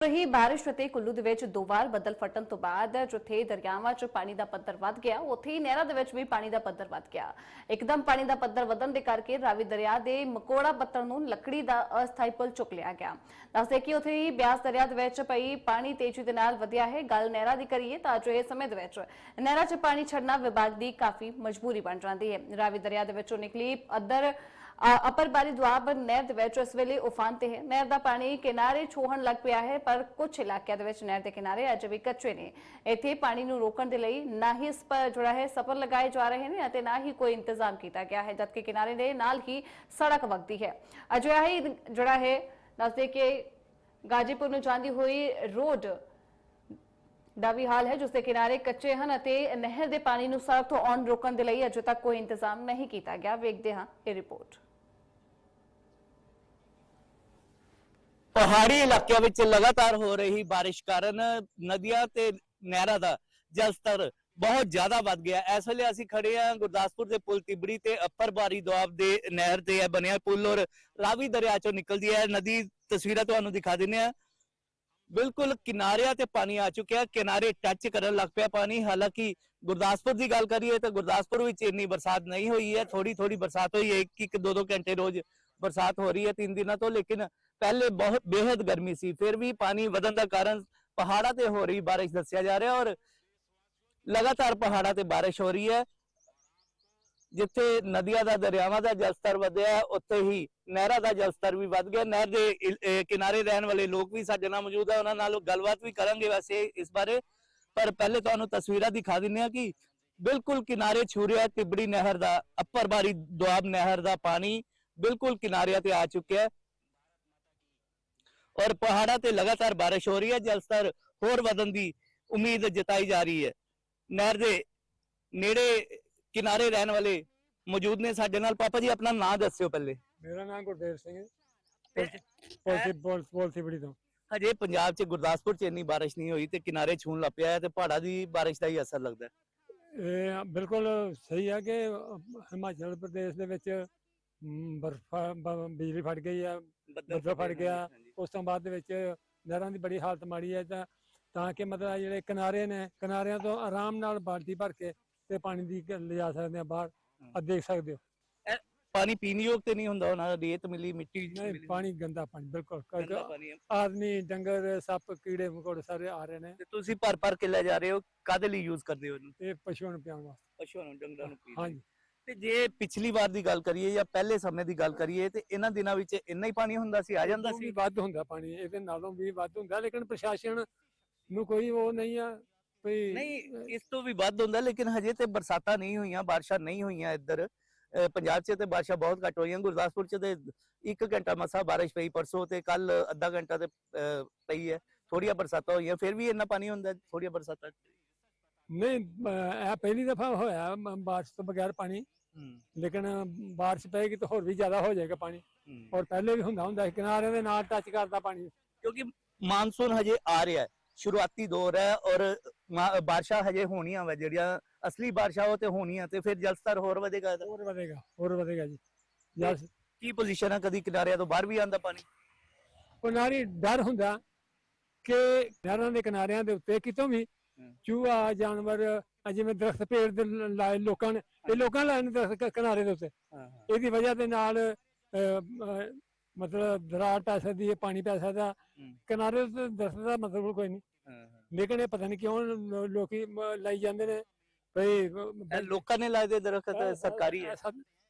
ਰਹੀ ਬਾਰਿਸ਼ ਅਤੇ ਕੁੱਲੂ ਦੇ ਵਿੱਚ ਦੋ ਵਾਰ ਬੱਦਲ ਫਟਣ ਤੋਂ ਬਾਅਦ ਜਿੱਥੇ ਦਰਿਆਵਾਂ 'ਚ ਪਾਣੀ ਦਾ ਪੱਧਰ ਵੱਧ ਗਿਆ, ਉੱਥੇ ਹੀ ਨਹਿਰਾਂ ਦੇ ਵਿੱਚ ਵੀ ਪਾਣੀ ਦਾ ਪੱਧਰ ਵੱਧ ਗਿਆ। ਇੱਕਦਮ ਪਾਣੀ ਦਾ ਪੱਧਰ ਵਧਣ ਦੇ ਕਰਕੇ ਰਾਵੀ ਦਰਿਆ ਦੇ ਮਕੋੜਾ ਪੱਤਰ ਨੂੰ ਲੱਕੜੀ ਦਾ ਅਸਥਾਈ ਪੁਲ ਚੁੱਕ ਲਿਆ ਗਿਆ। ਦੱਸਦੇ ਕਿ ਉੱਥੇ ਹੀ ਬਿਆਸ ਦਰਿਆ ਦੇ ਵਿੱਚ ਪਈ ਪਾਣੀ ਤੇਜ਼ੀ ਦੇ ਨਾਲ ਵਧਿਆ ਹੈ। ਗੱਲ ਨਹਿਰਾਂ ਦੀ ਕਰੀਏ ਤਾਂ ਜੋ ਇਹ ਸਮੇਂ ਦੇ ਵਿੱਚ ਨਹਿਰਾਂ 'ਚ ਪਾਣੀ ਛੱਡਣਾ ਵਿਭਾਗ ਦੀ ਕਾਫੀ ਮਜਬੂਰੀ ਬਣ ਜਾਂਦੀ ਹੈ। ਰਾਵੀ ਦਰਿਆ ਦੇ ਵਿੱਚੋਂ ਨਿਕਲੀ ਅਦਰ ਅਪਰ ਬਾਰੀ ਦੁਆਬ ਨਹਿਰ ਦੇ ਵਿੱਚ ਇਸ ਵੇਲੇ ਉਫਾਨ ਤੇ ਹੈ। ਨਹਿਰ ਦਾ ਪਾਣੀ ਕਿਨਾਰੇ ਛੋਹਣ ਲੱਗ ਪਿਆ ਹੈ, ਪਰ ਕੁਝ ਇਲਾਕਿਆਂ ਦੇ ਵਿੱਚ ਨਹਿਰ ਦੇ ਕਿਨਾਰੇ ਅਜੇ ਵੀ ਕੱਚੇ ਨੇ। ਇੱਥੇ ਪਾਣੀ ਨੂੰ ਰੋਕਣ ਦੇ ਲਈ ਨਾ ਹੀ ਇਸ ਪਰ ਜਿਹੜਾ ਹੈ, ਸਫਰ ਲਗਾਏ ਜਾ ਰਹੇ ਨੇ ਅਤੇ ਨਾ ਹੀ ਕੋਈ ਇੰਤਜ਼ਾਮ ਕੀਤਾ ਗਿਆ ਹੈ, ਜਦਕਿ ਕਿਨਾਰੇ ਦੇ ਨਾਲ ਹੀ ਸੜਕ ਵਗਦੀ ਹੈ। ਅਜਿਹਾ ਹੀ ਜਿਹੜਾ ਹੈ ਦੱਸਦੇ ਕਿ ਗਾਜੀਪੁਰ ਨੂੰ ਜਾਂਦੀ ਹੋਈ ਰੋਡ ਦਾ ਵੀ ਹਾਲ ਹੈ ਜਿਸ ਦੇ ਕਿਨਾਰੇ ਕੱਚੇ ਹਨ ਅਤੇ ਨਹਿਰ ਦੇ ਪਾਣੀ ਨੂੰ ਸੜਕ ਤੋਂ ਆਉਣ ਰੋਕਣ ਦੇ ਲਈ ਅਜੇ ਤੱਕ ਕੋਈ ਇੰਤਜ਼ਾਮ ਨਹੀਂ ਕੀਤਾ ਗਿਆ। ਵੇਖਦੇ ਹਾਂ ਇਹ ਰਿਪੋਰਟ। ਪਹਾੜੀ ਇਲਾਕਿਆਂ ਵਿੱਚ ਲਗਾਤਾਰ ਹੋ ਰਹੀ ਬਾਰਿਸ਼ ਕਾਰਨ ਨਦੀਆਂ ਤੇ ਨਹਿਰਾਂ ਦਾ ਜਲ ਸਤਰ ਬਹੁਤ ਜ਼ਿਆਦਾ ਵੱਧ ਗਿਆ। ਇਸ ਵੇਲੇ ਅਸੀਂ ਖੜੇ ਹਾਂ ਗੁਰਦਾਸਪੁਰ ਦੇ ਪੁਲ ਤਿਬੜੀ ਤੇ ਅੱਪਰ ਬਾਰੀ ਦੁਆਬ ਦੇ ਨਹਿਰ ਤੇ ਹੈ ਬਣਿਆ ਪੁਲ ਔਰ ਰਾਵੀ ਦਰਿਆ ਚੋਂ ਨਿਕਲਦੀ ਹੈ। ਨਦੀ ਤਸਵੀਰਾਂ ਤੁਹਾਨੂੰ ਦਿਖਾ ਦਿੰਦੇ ਆ ਬਿਲਕੁਲ ਕਿਨਾਰਿਆਂ ਤੇ ਪਾਣੀ ਆ ਚੁੱਕਿਆ ਕਿਨਾਰੇ ਟੱਚ ਕਰਨ ਲੱਗ ਪਿਆ ਪਾਣੀ। ਹਾਲਾਂਕਿ ਗੁਰਦਾਸਪੁਰ ਦੀ ਗੱਲ ਕਰੀਏ ਤਾਂ ਗੁਰਦਾਸਪੁਰ ਵਿੱਚ ਇੰਨੀ ਬਰਸਾਤ ਨਹੀਂ ਹੋਈ ਹੈ। ਥੋੜੀ ਥੋੜੀ ਬਰਸਾਤ ਹੋਈ ਹੈ। ਇੱਕ ਇੱਕ ਦੋ ਦੋ ਘੰਟੇ ਰੋਜ਼ ਬਰਸਾਤ ਹੋ ਰਹੀ ਹੈ। ਤਿੰਨ ਦਿਨਾਂ ਤੋਂ, ਲੇਕਿਨ ਪਹਿਲੇ ਬਹੁਤ ਬੇहद ਗਰਮੀ ਸੀ, ਫਿਰ ਵੀ ਪਾਣੀ ਵਧਣ ਦਾ ਕਾਰਨ ਪਹਾੜਾਂ ਤੇ ਹੋ ਰਹੀ ਬਾਰਿਸ਼ ਦੱਸਿਆ ਜਾ ਰਿਹਾ ਔਰ ਲਗਾਤਾਰ ਪਹਾੜਾਂ ਤੇ ਬਾਰਿਸ਼ ਹੋ ਰਹੀ ਹੈ। ਜਿੱਥੇ ਨਦੀਆਂ ਦਾ, ਦਰਿਆਵਾਂ ਦਾ ਜਲ ਸਤਰ ਵਧਿਆ, ਉੱਥੇ ਹੀ ਨਹਿਰਾਂ ਦਾ ਜਲ ਸਤਰ ਵੀ ਵੱਧ ਗਿਆ। ਨਹਿਰ ਦੇ ਕਿਨਾਰੇ ਰਹਿਣ ਵਾਲੇ ਲੋਕ ਵੀ ਸਾਡੇ ਨਾਲ ਮੌਜੂਦ ਹੈ, ਉਹਨਾਂ ਨਾਲ ਗੱਲਬਾਤ ਵੀ ਕਰਾਂਗੇ ਵੈਸੇ ਇਸ ਬਾਰੇ। ਪਰ ਪਹਿਲੇ ਤੁਹਾਨੂੰ ਤਸਵੀਰਾਂ ਦਿਖਾ ਦਿੰਨੇ ਆ ਕਿ ਬਿਲਕੁਲ ਕਿਨਾਰੇ ਛੂ ਰਿਹਾ ਹੈ, ਤਿਬੜੀ ਨਹਿਰ ਦਾ ਅੱਪਰ ਬਾਰੀ ਦੁਆਬ ਨਹਿਰ ਦਾ ਪਾਣੀ ਬਿਲਕੁਲ ਕਿਨਾਰਿਆਂ ਤੇ ਆ ਚੁੱਕਿਆ ਔਰ ਪਹਾੜਾਂ ਤੇ ਲਗਾਤਾਰ ਬਾਰਿਸ਼ ਹੋ ਰਹੀ ਹੈ ਜਲਸਤਰ ਹੋਰ ਵਧਣ ਦੀ ਉਮੀਦ ਜਤਾਈ ਜਾ ਰਹੀ ਹੈ। ਨਹਿਰ ਦੇ ਨੇੜੇ ਕਿਨਾਰੇ ਰਹਿਣ ਵਾਲੇ ਮੌਜੂਦ ਨੇ ਸਾਡੇ ਨਾਲ। ਪਾਪਾ ਜੀ ਆਪਣਾ ਨਾਮ ਦੱਸਿਓ ਪਹਿਲੇ। ਮੇਰਾ ਨਾਮ ਗੁਰਦੇਵ ਸਿੰਘ ਹੈ। ਪੋਲਸੀ ਪੋਲਸੀ ਬੜੀ ਤੋਂ। ਹਜੇ ਪੰਜਾਬ 'ਚ ਗੁਰਦਾਸਪੁਰ 'ਚ ਇੰਨੀ ਬਾਰਿਸ਼ ਨਹੀਂ ਹੋਈ ਤੇ ਕਿਨਾਰੇ ਛੂਣ ਲੱਗ ਪਿਆ ਹੈ ਤੇ ਪਹਾੜਾਂ ਦੀ ਬਾਰਿਸ਼ ਦਾ ਹੀ ਅਸਰ ਲੱਗਦਾ ਹੈ। ਇਹ ਬਿਲਕੁਲ ਸਹੀ ਹੈ ਕਿ ਹਿਮਾਚਲ ਪ੍ਰਦੇਸ਼ ਦੇ ਵਿੱਚ ਬਰਫ ਬਿਜਲੀ ਫਟ ਗਈ ਆ ਬੱਦਲ ਫਟ ਗਿਆ। ਉਸ ਤੋਂ ਬਾਅਦ ਦੇ ਵਿੱਚ ਨਹਿਰਾਂ ਦੀ ਬੜੀ ਹਾਲਤ ਮਾੜੀ ਹੈ ਤਾਂ ਤਾਂ ਕਿ ਮਤਲਬ ਜਿਹੜੇ ਕਿਨਾਰੇ ਨੇ ਕਿਨਾਰਿਆਂ ਤੋਂ ਆਰਾਮ ਨਾਲ ਬਾਲਟੀ ਭਰ ਕੇ ਤੇ ਪਾਣੀ ਦੀ ਲਿਜਾ ਸਕਦੇ ਆ ਬਾਹਰ। ਆ ਦੇਖ ਸਕਦੇ ਹੋ। ਪਾਣੀ ਪੀਣ ਯੋਗ ਤੇ ਨਹੀਂ ਹੁੰਦਾ ਉਹਨਾਂ ਰੇਤ ਮਿਲੀ ਮਿੱਟੀ ਨਹੀਂ ਪਾਣੀ ਗੰਦਾ ਪਾਣੀ ਬਿਲਕੁਲ। ਆਦਮੀ ਡੰਗਰ ਸੱਪ ਕੀੜੇ ਮਕੌੜੇ ਸਾਰੇ ਆ ਰਹੇ ਨੇ। ਤੇ ਤੁਸੀਂ ਭਰ ਭਰ ਕੇ ਲੈ ਜਾ ਰਹੇ ਹੋ ਕਾਦੇ ਲਈ ਯੂਜ਼ ਕਰਦੇ ਹੋ ਇਹਨੂੰ? ਇਹ ਪਸ਼ੂਆਂ ਨੂੰ ਪਿਆਉਣ ਵਾਸਤੇ। ਪਸ਼ੂਆਂ ਨੂੰ ਡੰਗਰਾਂ ਨੂੰ ਪੀਣ। ਹਾਂਜੀ। ਤੇ ਜੇ ਪਿਛਲੀ ਵਾਰ ਦੀ ਗੱਲ ਕਰੀਏ ਜਾਂ ਪਹਿਲੇ ਸਮੇਂ ਦੀ ਗੱਲ ਕਰੀਏ ਤੇ ਇਹਨਾਂ ਦਿਨਾਂ ਵਿੱਚ ਇੰਨਾ ਹੀ ਪਾਣੀ ਹੁੰਦਾ ਸੀ ਆ ਜਾਂਦਾ ਸੀ ਵੀ ਵੱਧ ਹੁੰਦਾ ਪਾਣੀ ਇਹਦੇ ਨਾਲੋਂ ਵੀ ਵੱਧ ਹੁੰਦਾ ਲੇਕਿਨ ਪ੍ਰਸ਼ਾਸਨ ਨੂੰ ਕੋਈ ਉਹ ਨਹੀਂ ਆ ਵੀ ਨਹੀਂ ਇਸ ਤੋਂ ਵੀ ਵੱਧ ਹੁੰਦਾ ਲੇਕਿਨ ਹਜੇ ਤੇ ਬਰਸਾਤਾਂ ਨਹੀਂ ਹੋਈਆਂ ਬਾਰਿਸ਼ਾਂ ਨਹੀਂ ਹੋਈਆਂ ਇੱਧਰ। ਪੰਜਾਬ 'ਚ ਤੇ ਬਾਰਿਸ਼ਾਂ ਬਹੁਤ ਘੱਟ ਹੋਈਆਂ ਗੁਰਦਾਸਪੁਰ 'ਚ ਤੇ ਇੱਕ ਘੰਟਾ ਮਸਾ ਬਾਰਿਸ਼ ਪਈ ਪਰਸੋਂ ਤੇ ਕੱਲ ਅੱਧਾ ਘੰਟਾ ਤੇ ਪਈ ਹੈ ਥੋੜੀਆਂ ਬਰਸਾਤਾਂ ਹੋਈਆਂ ਫਿਰ ਵੀ ਇੰਨਾ ਪਾਣੀ ਹੁੰਦਾ ਥੋੜੀਆਂ ਬਰਸਾਤਾਂ। ਨਹੀਂ ਇਹ ਪਹਿਲੀ ਦਫਾ ਹੋਇਆ ਬਾਰਿਸ਼ ਤੋਂ ਬਗੈਰ ਪਾਣੀ। ਲੇਕਿਨ ਬਾਰਿਸ਼ ਪਏਗੀ ਤਾਂ ਹੋਰ ਵੀ ਜ਼ਿਆਦਾ ਹੋ ਜਾਏਗਾ ਪਾਣੀ। ਔਰ ਪਹਿਲੇ ਵੀ ਹੁੰਦਾ ਹੁੰਦਾ ਕਿਨਾਰਿਆਂ ਦੇ ਨਾਲ ਟੱਚ ਕਰਦਾ ਪਾਣੀ। ਕਿਉਂਕਿ ਮਾਨਸੂਨ ਹਜੇ ਆ ਰਿਹਾ ਹੈ ਸ਼ੁਰੂਆਤੀ ਦੌਰ ਹੈ ਔਰ ਬਾਰਿਸ਼ਾਂ ਹਜੇ ਹੋਣੀਆਂ ਵਾ ਜਿਹੜੀਆਂ ਅਸਲੀ ਬਾਰਿਸ਼ਾਂ ਉਹ ਤੇ ਹੋਣੀਆਂ ਤੇ ਫਿਰ ਜਲਸਤਰ ਹੋਰ ਵਧੇਗਾ। ਹੋਰ ਵਧੇਗਾ ਹੋਰ ਵਧੇਗਾ ਜੀ। ਕੀ ਪੋਜੀਸ਼ਨ ਹੈ ਕਦੀ ਕਿਨਾਰਿਆਂ ਤੋਂ ਬਾਹਰ ਵੀ ਆਂਦਾ ਪਾਣੀ? ਕਿਨਾਰੀ ਡਰ ਹੁੰਦਾ ਕਿ ਨਹਿਰਾਂ ਦੇ ਕਿਨਾਰਿਆਂ ਦੇ ਉੱਤੇ ਕਿਤੋਂ ਵੀ। ਚੂਹਾ ਜਾਨਵਰ ਜਿਵੇਂ ਦਰਖਤ ਪੇੜ ਦੇ ਲ- ਲਾਏ ਲੋਕਾਂ ਨੇ ਇਹ ਲੋਕਾਂ ਲਾਏ ਨੇ ਦਰਖਤ ਕ- ਕਿਨਾਰੇ ਦੇ ਉੱਤੇ। ਇਹਦੀ ਵਜ੍ਹਾ ਦੇ ਨਾਲ ਅਹ, ਅਹ, ਮਤਲਬ ਦਰਾਰ ਪੈ ਸਕਦੀ ਹੈ ਪਾਣੀ ਪੈ ਸਕਦਾ। ਕਿਨਾਰੇ ਤੇ ਦਰਖਤ ਦਾ ਮਤਲਬ ਕੋਈ ਨਹੀਂ। ਲੇਕਿਨ ਇਹ ਪਤਾ ਨਹੀਂ ਕਿਉਂ ਲੋ- ਲੋਕੀ ਮ- ਲਾਈ ਜਾਂਦੇ ਨੇ। ਭਈ ਇਹ ਲੋਕਾਂ ਨੇ ਲਾਏ ਦੇ ਦਰਖਤ ਸਰਕਾਰੀ ਹੈ।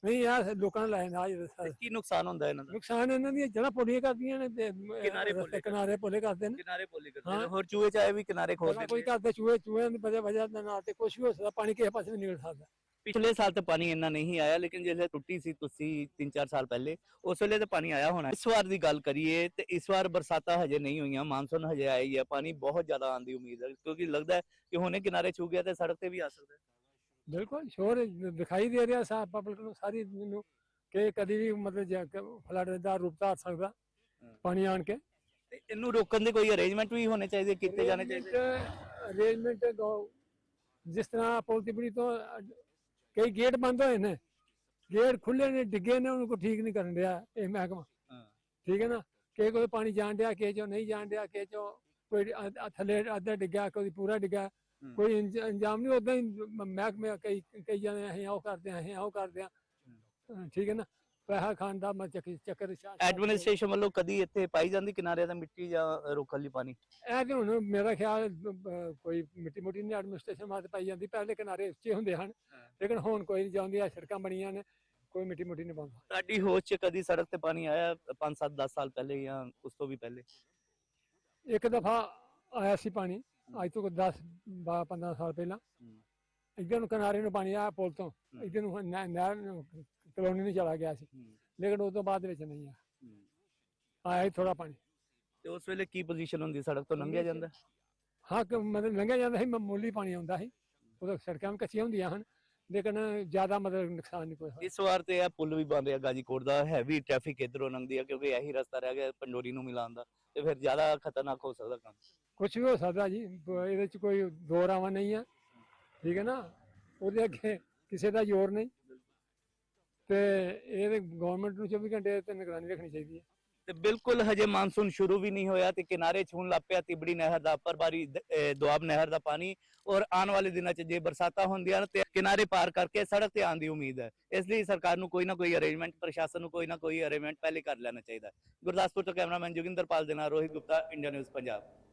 ਨਹੀਂ ਯਾਰ ਲੋਕਾਂ ਨੇ ਲਾਏ ਨਾ ਤੇ ਕੀ ਨੁਕਸਾਨ ਹੁੰਦਾ ਇਹਨਾਂ ਦਾ? ਨੁਕਸਾਨ ਇਹਨਾਂ ਦੀਆਂ ਜੜ੍ਹਾਂ ਪੋਲੀਆਂ ਕਰਦੀਆਂ ਨੇ ਤੇ ਕਿਨਾਰੇ ਪੋਲੇ ਕਿਨਾਰੇ ਪੋਲੇ ਕਰਦੇ ਨੇ। ਕਿਨਾਰੇ ਬੋਲੀ ਕਰਦੇ। ਨੇ। ਹੋਰ ਚੂਹੇ ਚਾਹੇ ਵੀ ਕਿਨਾਰੇ ਖੋਲ ਪਹਿਲਾਂ ਕੋਈ ਕਰਦੇ ਚੂਹੇ ਚੂਹਿਆਂ ਦੀ ਵਜ੍ਹਾ ਵਜ੍ਹਾ ਦੇ ਨਾਲ ਤੇ ਕੁਝ ਵੀ ਹੋ ਸਕਦਾ ਪਾਣੀ ਕਿਸੇ ਪਾਸੇ ਵੀ ਨਿਕਲ ਸਕਦਾ। ਪਿਛਲੇ ਸਾਲ ਤਾਂ ਪਾਣੀ ਇੰਨਾ ਨਹੀਂ ਆਇਆ ਲੇਕਿਨ ਜਿਹੜੇ ਟੁੱਟੀ ਸੀ ਤੁਸੀਂ 3-4 ਸਾਲ ਪਹਿਲੇ ਉਸ ਵੇਲੇ ਤਾਂ ਪਾਣੀ ਆਇਆ ਹੋਣਾ। ਇਸ ਵਾਰ ਦੀ ਗੱਲ ਕਰੀਏ ਤੇ ਇਸ ਵਾਰ ਬਰਸਾਤਾਂ ਹਜੇ ਨਹੀਂ ਹੋਈਆਂ ਮਾਨਸੂਨ ਹਜੇ ਆਇਆ ਹੀ ਹੈ ਪਾਣੀ ਬਹੁਤ ਜ਼ਿਆਦਾ ਆਉਣ ਦੀ ਉਮੀਦ ਹੈ ਕਿਉਂਕਿ ਲੱਗਦਾ ਹੈ ਕਿ ਹੁਣੇ ਕਿਨਾਰੇ ਛੂ ਗਿਆ ਤੇ ਸੜਕ ਤੇ ਵੀ ਆ ਸਕਦਾ ਹੈ। ਬਿਲਕੁਲ ਸ਼ੋਰ ਦਿਖਾਈ ਦੇ ਰਿਹਾ ਸਾ ਪਬਲਿਕ ਨੂੰ ਸਾਰੀ ਨੂੰ ਕਿ ਕਦੀ ਵੀ ਮਤਲਬ ਫਲੱਡ ਦਾ ਰੂਪ ਧਾਰ ਸਕਦਾ। ਪਾਣੀ ਆਣ ਕੇ। ਤੇ ਇਹਨੂੰ ਰੋਕਣ ਦੇ ਕੋਈ ਅਰੇਂਜਮੈਂਟ ਵੀ ਹੋਣੇ ਚਾਹੀਦੇ ਕੀਤੇ ਜਾਣੇ ਚਾਹੀਦੇ? ਅਰੇਂਜਮੈਂਟ ਜਿਸ ਤਰ੍ਹਾਂ ਪੁਲ ਤਿਬੜੀ ਤੋਂ ਕਈ ਗੇਟ ਬੰਦ ਹੋਏ ਨੇ ਗੇਟ ਖੁੱਲੇ ਨੇ ਡਿੱਗੇ ਨੇ ਉਹਨੂੰ ਕੋਈ ਠੀਕ ਨਹੀਂ ਕਰਨ ਰਿਹਾ ਇਹ ਮਹਿਕਮਾ। ਹਾਂ। ਠੀਕ ਹੈ ਨਾ? ਕਿ ਕੋਈ ਪਾਣੀ ਜਾਣ ਡਿਆ ਕਿ ਚੋਂ ਨਹੀਂ ਜਾਣ ਡਿਆ ਕਿ ਚੋਂ ਕੋਈ ਥੱਲੇ ਅੱਧਾ ਡਿੱਗਾ ਕੋਈ ਪੂਰਾ ਡਿੱਗਾ ਹੂੰ। ਕੋਈ ਇੰਜ- ਇੰਜਾਮ ਨਹੀਂ ਉਦਾਂ ਹੀ ਮ- ਮਹਿਕਮੇ ਕਈ ਕਈ ਜਣੇ ਅਸੀਂ ਉਹ ਕਰਦੇ ਹਾਂ ਅਸੀਂ ਉਹ ਕਰਦੇ ਹਾਂ। ਅ, ਠੀਕ ਹੈ ਨਾ? ਪੈਸਾ ਖਾਣ ਦਾ ਮੈਂ ਚੱਕ ਚੱਕਰ ਐਡਮਿਨਿਸਟ੍ਰੇਸ਼ਨ ਵੱਲੋਂ ਕਦੀ ਇੱਥੇ ਪਾਈ ਜਾਂਦੀ ਕਿਨਾਰਿਆਂ ਦਾ ਮਿੱਟੀ ਜਾਂ ਰੋਕਣ ਲਈ ਪਾਣੀ? ਇਹ ਤੇ ਹੁਣ ਮੇਰਾ ਖਿਆਲ ਅ, ਕੋਈ ਮਿੱਟੀ ਮੁੱਟੀ ਨਹੀਂ ਐਡਮਿਨਿਸਟ੍ਰੇਸ਼ਨ ਵਾਸਤੇ ਪਾਈ ਜਾਂਦੀ ਪਹਿਲੇ ਕਿਨਾਰੇ ਉੱਚੇ ਹੁੰਦੇ ਹਨ। ਲੇਕਿਨ ਹੁਣ ਕੋਈ ਨਹੀਂ ਜਾਂਦੀ ਆ ਸੜਕਾਂ ਬਣੀਆਂ ਨੇ ਕੋਈ ਮਿੱਟੀ ਮੁੱਟੀ ਨਹੀਂ ਪਾਉਂਦਾ ਤੁਹਾਡੀ ਹੋਸ਼ 'ਚ ਕਦੀ ਸੜਕ ਤੇ ਪਾਣੀ ਆਇਆ 5 7 10 ਸਾਲ ਪਹਿਲੇ ਜਾਂ ਉਸ ਤੋਂ ਵੀ ਪਹਿਲੇ? ਇੱਕ ਦਫਾ ਆਇਆ ਸੀ ਪਾਣੀ। ਅੱਜ ਤੋਂ 10 12 15 ਸਾਲ ਪਹਿਲਾਂ ਇੱਧਰ ਨੂੰ ਕਿਨਾਰੇ ਨੂੰ ਪਾਣੀ ਆਇਆ ਪੁਲ ਤੋਂ ਇੱਧਰ ਨੂੰ ਨਹਿ- ਨਹਿਰ ਨੂੰ ਕਲੋਨੀ ਨੂੰ ਚਲਾ ਗਿਆ ਸੀ। ਲੇਕਿਨ ਉਸ ਤੋਂ ਬਾਅਦ ਵਿੱਚ ਨਹੀਂ ਆ। ਆਇਆ ਹੀ ਥੋੜਾ ਪਾਣੀ। ਤੇ ਉਸ ਵੇਲੇ ਕੀ ਪੋਜੀਸ਼ਨ ਹੁੰਦੀ ਸੜਕ ਤੋਂ ਲੰਘਿਆ ਜਾਂਦਾ? ਹਾਂ ਕਿ ਮਤਲਬ ਲੰਘਿਆ ਜਾਂਦਾ ਸੀ ਮਾਮੂਲੀ ਪਾਣੀ ਆਉਂਦਾ ਸੀ। ਉਦੋਂ ਸੜਕਾਂ ਵੀ ਕੱਚੀਆਂ ਹੁੰਦੀਆਂ ਹਨ ਲੇਕਿਨ ਜ਼ਿਆਦਾ ਮਤਲਬ ਨੁਕਸਾਨ ਨਹੀਂ ਕੋਈ ਹੋਇਆ। ਇਸ ਵਾਰ ਤੇ ਇਹ ਪੁਲ ਵੀ ਬਣ ਰਿਹਾ ਗਾਜੀਕੋਟ ਦਾ ਹੈਵੀ ਟ੍ਰੈਫਿਕ ਇਧਰੋਂ ਲੰਘਦੀ ਆ ਕਿਉਂਕਿ ਇਹੀ ਰਸਤਾ ਰਹਿ ਗਿਆ ਪੰਡੋਰੀ ਨੂੰ ਮਿਲਾਉਣ ਦਾ ਤੇ ਫਿਰ ਜ਼ਿਆਦਾ ਖਤਰਨਾਕ ਹੋ ਸਕਦਾ ਕੰਮ। ਕੁਝ ਵੀ ਹੋ ਸਕਦਾ ਜੀ, ਬ- ਇਹਦੇ ਚ ਕੋਈ ਦੋ ਰਾਵਾਂ ਨਹੀਂ ਆ। ਠੀਕ ਹੈ ਨਾ? ਉਹਦੇ ਅੱਗੇ ਕਿਸੇ ਦਾ ਜ਼ੋਰ ਨਹੀਂ। ਤੇ ਇਹ ਗਵਰਨਮੈਂਟ ਨੂੰ 24 ਘੰਟੇ ਤੇ ਨਿਗਰਾਨੀ ਰੱਖਣੀ ਚਾਹੀਦੀ ਹੈ। ਤੇ ਬਿਲਕੁਲ ਹਜੇ ਮਾਨਸੂਨ ਸ਼ੁਰੂ ਵੀ ਨਹੀਂ ਹੋਇਆ ਤੇ ਕਿਨਾਰੇ ਛੂਣ ਲੱਗ ਪਿਆ ਤਿਬੜੀ ਨਹਿਰ ਦਾ ਉੱਪਰ ਬਾਰੀ ਦ- ਅਹ ਦੁਆਬ ਨਹਿਰ ਦਾ ਪਾਣੀ। ਔਰ ਆਉਣ ਵਾਲੇ ਦਿਨਾਂ 'ਚ ਜੇ ਬਰਸਾਤਾਂ ਹੁੰਦੀਆਂ ਨੇ ਤੇ ਕਿਨਾਰੇ ਪਾਰ ਕਰਕੇ ਸੜਕ ਤੇ ਆਉਣ ਦੀ ਉਮੀਦ ਹੈ। ਇਸ ਲਈ ਸਰਕਾਰ ਨੂੰ ਕੋਈ ਨਾ ਕੋਈ ਅਰੇਂਜਮੈਂਟ ਪ੍ਰਸ਼ਾਸਨ ਨੂੰ ਕੋਈ ਨਾ ਕੋਈ ਅਰੇਂਜਮੈਂਟ ਪਹਿਲੇ ਕਰ ਲੈਣਾ ਚਾਹੀਦਾ ਹੈ। ਗੁਰਦਾਸਪੁਰ ਤੋਂ ਕੈਮਰਾਮੈਨ ਜੋਗਿੰਦਰ ਦੇ ਨਾਲ ਰੋਹਿਤ ਗੁਪਤਾ, ਇੰਡੀਆ ਨਿਊਜ਼ ਪੰਜਾਬ।